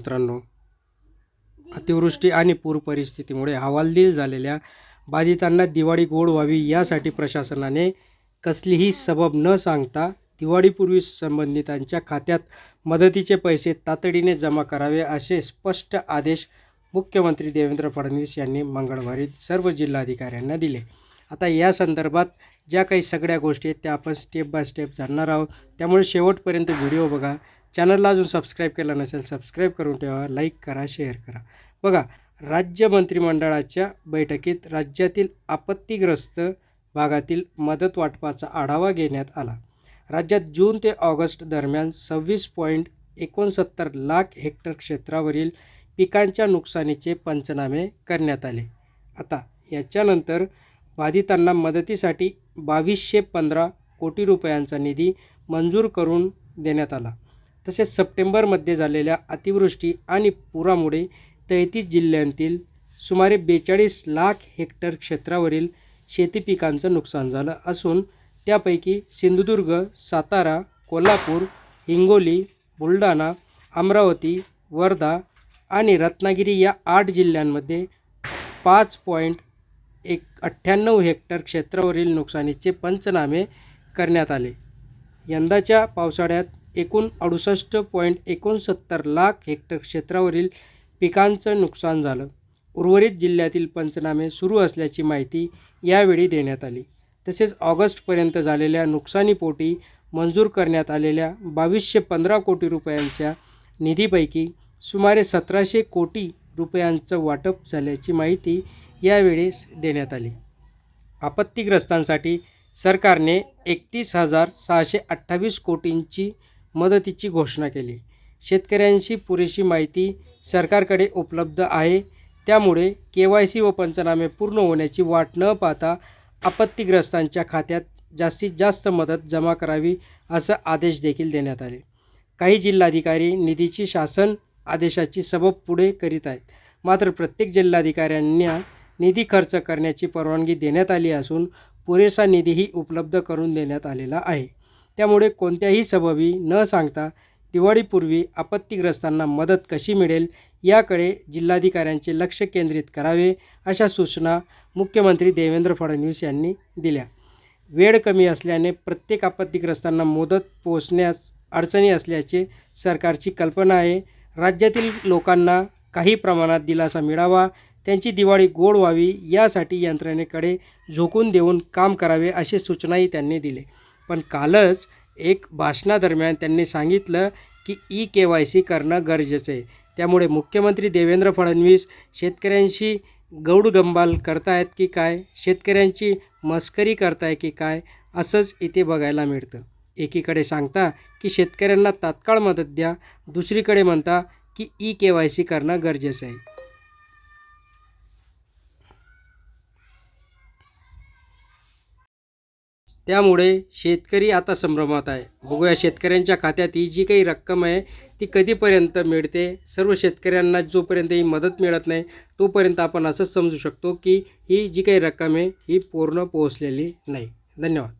मित्रांनो अतिवृष्टी आणि पूर परिस्थितीमुळे हवालदिल झालेल्या बाधितांना दिवाळी गोड व्हावी यासाठी प्रशासनाने कसलीही सबब न सांगता दिवाळीपूर्वी संबंधितांच्या खात्यात मदतीचे पैसे तातडीने जमा करावे असे स्पष्ट आदेश मुख्यमंत्री देवेंद्र फडणवीस यांनी मंगळवारी सर्व जिल्हाधिकाऱ्यांना दिले. आता या संदर्भात ज्या काही सगळ्या गोष्टी आहेत त्या आपण स्टेप बाय स्टेप जाणणार आहोत. त्यामुळे शेवटपर्यंत व्हिडिओ बघा. चॅनलला अजून सबस्क्राईब केलं नसेल सबस्क्राईब करून ठेवा लाईक करा शेअर करा. बघा राज्य मंत्रिमंडळाच्या बैठकीत राज्यातील आपत्तीग्रस्त भागातील मदत वाटपाचा आढावा घेण्यात आला. राज्यात जून ते ऑगस्ट दरम्यान सव्वीस पॉईंट एकोणसत्तर लाख हेक्टर क्षेत्रावरील पिकांच्या नुकसानीचे पंचनामे करण्यात आले. आता याच्यानंतर बाधितांना मदतीसाठी बावीसशे पंधरा कोटी रुपयांचा निधी मंजूर करून देण्यात आला. तसेच सप्टेंबरमध्ये झालेल्या अतिवृष्टी आणि पुरामुळे तेहतीस जिल्ह्यांतील सुमारे बेचाळीस लाख हेक्टर क्षेत्रावरील शेती पिकांचं नुकसान झालं असून त्यापैकी सिंधुदुर्ग सातारा कोल्हापूर हिंगोली बुलढाणा अमरावती वर्धा आणि रत्नागिरी या आठ जिल्ह्यांमध्ये पाच पॉईंट एक अठ्ठ्याण्णव हेक्टर क्षेत्रावरील नुकसानीचे पंचनामे करण्यात आले. यंदाच्या पावसाळ्यात एकूण अडुसष्ट पॉईंट एकोणसत्तर लाख हेक्टर क्षेत्रावरील पिकांचं नुकसान झालं. उर्वरित जिल्ह्यातील पंचनामे सुरू असल्याची माहिती यावेळी देण्यात आली. तसेच ऑगस्टपर्यंत झालेल्या नुकसानीपोटी मंजूर करण्यात आलेल्या बावीसशे पंधरा कोटी रुपयांच्या निधीपैकी सुमारे सतराशे कोटी रुपयांचं वाटप झाल्याची माहिती यावेळी देण्यात आली. आपत्तीग्रस्तांसाठी सरकारने एकतीस हजार सहाशे अठ्ठावीस कोटींची मदतीची घोषणा केली. शेतकऱ्यांशी पुरेशी माहिती सरकारकडे उपलब्ध आहे. त्यामुळे के वाय सी व पंचनामे पूर्ण होण्याची वाट न पाहता आपत्तीग्रस्तांच्या खात्यात जास्तीत जास्त मदत जमा करावी असं आदेश देखील देण्यात आले. काही जिल्हाधिकारी निधीची शासन आदेशाची सबब पुढे करीत आहेत. मात्र प्रत्येक जिल्हाधिकाऱ्यांना निधी खर्च करण्याची परवानगी देण्यात आली असून पुरेसा निधीही उपलब्ध करून देण्यात आलेला आहे. त्यामुळे कोणत्याही सबबी न सांगता दिवाळीपूर्वी आपत्तीग्रस्तांना मदत कशी मिळेल याकडे जिल्हाधिकाऱ्यांचे लक्ष केंद्रित करावे अशा सूचना मुख्यमंत्री देवेंद्र फडणवीस यांनी दिल्या. वेळ कमी असल्याने प्रत्येक आपत्तीग्रस्तांना मदत पोहोचण्यास अडचणी असल्याचे सरकारची कल्पना आहे. राज्यातील लोकांना काही प्रमाणात दिलासा मिळावा त्यांची दिवाळी गोड व्हावी यासाठी यंत्रणेकडे झोकून देऊन काम करावे अशी सूचनाही त्यांनी दिली. पण कालच एक भाषणादरम्यान त्यांनी सांगितलं की ई के वाय सी करणं गरजेचं आहे. त्यामुळे मुख्यमंत्री देवेंद्र फडणवीस शेतकऱ्यांशी गौडगंबाल करतायत की काय? शेतकऱ्यांची मस्करी करताय की काय? असंच इथे बघायला मिळतं. एकीकडे सांगता की शेतकऱ्यांना तात्काळ मदत द्या दुसरीकडे म्हणता की ई के वाय सी करणं गरजेचं आहे. त्यामुळे शेतकरी आता संभ्रमात आहे. बघूया शेतकऱ्यांच्या खात्यात ही जी काही रक्कम आहे ती कधीपर्यंत मिळते? सर्व शेतकऱ्यांना जोपर्यंत ही मदत मिळत नाही तोपर्यंत आपण असंच समजू शकतो की ही जी काही रक्कम आहे ही पूर्ण पोहोचलेली नाही. धन्यवाद.